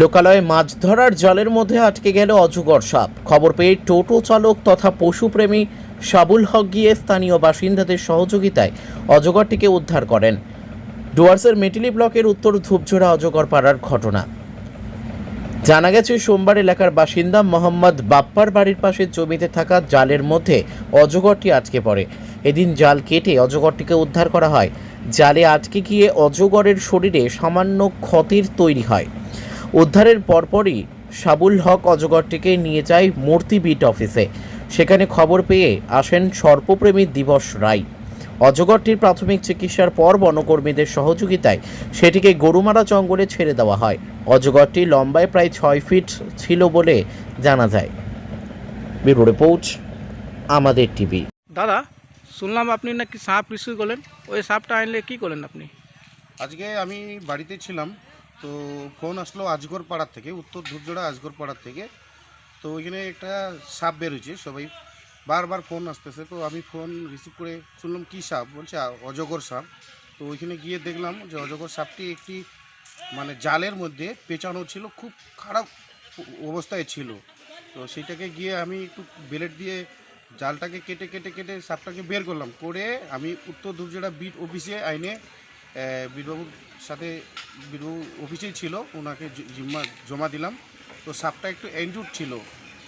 লোকালয়ে মাছ ধরার জালের মধ্যে আটকে গেল অজগর সাপ। খবর পেয়ে টোটো চালক তথা পশুপ্রেমী সাবুল হক গিয়ে স্থানীয় বাসিন্দাদের সহযোগিতায় অজগরটিকে উদ্ধার করেন। ডুয়ার্সের মেটিলি ব্লকের উত্তর ধূপঝোড়া অজগর পাড়ার ঘটনা। জানা গেছে, সোমবার এলাকার বাসিন্দা মোহাম্মদ বাপ্পার বাড়ির পাশে জমিতে থাকা জালের মধ্যে অজগরটি আটকে পড়ে। এদিন জাল কেটে অজগরটিকে উদ্ধার করা হয়। জালে আটকে গিয়ে অজগরের শরীরে সামান্য ক্ষতির তৈরি হয়। উদ্ধারের পরপরই সাবুল হক অজগরটিকে নিয়ে যায় মূর্তি বিট অফিসে। সেখানে খবর পেয়ে আসেন সর্পপ্রেমী দিবস রায়। অজগরটির প্রাথমিক চিকিৎসার পর বনকর্মীদের সহযোগিতায় সেটিকে গরুমারা জঙ্গলে ছেড়ে দেওয়া হয়। অজগরটি লম্বায় প্রায় ছয় ফিট ছিল বলে জানা যায়। ব্যুরো রিপোর্ট আমাদের টিভি। দাদা শুনলাম আপনি নাকি সাপ রিসিভ করলেন। ওই সাপটা আনলে কি করলেন আপনি? আজকে আমি বাড়িতে ছিলাম। তো ফোন আসলো আজগর পাড়ার থেকে, উত্তর ধূপজোড়া আজগর পাড়ার থেকে। তো ওইখানে একটা সাপ বেরোচ্ছে, সবাই বারবার ফোন আসতেছে। তো আমি ফোন রিসিভ করে শুনলাম, কী সাপ? বলছে অজগর সাপ। তো ওইখানে গিয়ে দেখলাম যে অজগর সাপটি একটি মানে জালের মধ্যে পেঁচানো ছিল, খুব খারাপ অবস্থায় ছিল। তো সেইটাকে গিয়ে আমি একটু বেলেট দিয়ে জালটাকে কেটে কেটে কেটে সাপটাকে বের করলাম। করে আমি উত্তর ধূপজোড়া বিট অফিসে আইনে বীরবাবুর সাথে বীরবাবু অফিসেই ছিল ওনাকে জিম্মা জমা দিলাম। তো সাপটা একটু এন্ডুট ছিল।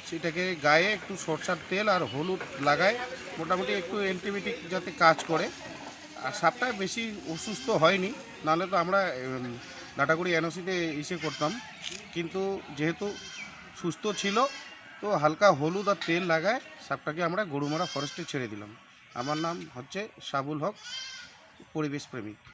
সেটাকে গায়ে একটু সরষার তেল আর হলুদ লাগায় মোটামুটি একটু অ্যান্টিবায়োটিক যাতে কাজ করে। আর সাপটা বেশি অসুস্থ হয়নি নাহলে তো আমরা উম, লাটাগুড়ি এনওসিতে ইসে করতাম। কিন্তু যেহেতু সুস্থ ছিল তো হালকা হলুদ আর তেল লাগায় সাপটাকে আমরা গরুমারা ফরেস্টে ছেড়ে দিলাম। আমার নাম হচ্ছে সাবুল হক পরিবেশ প্রেমিক।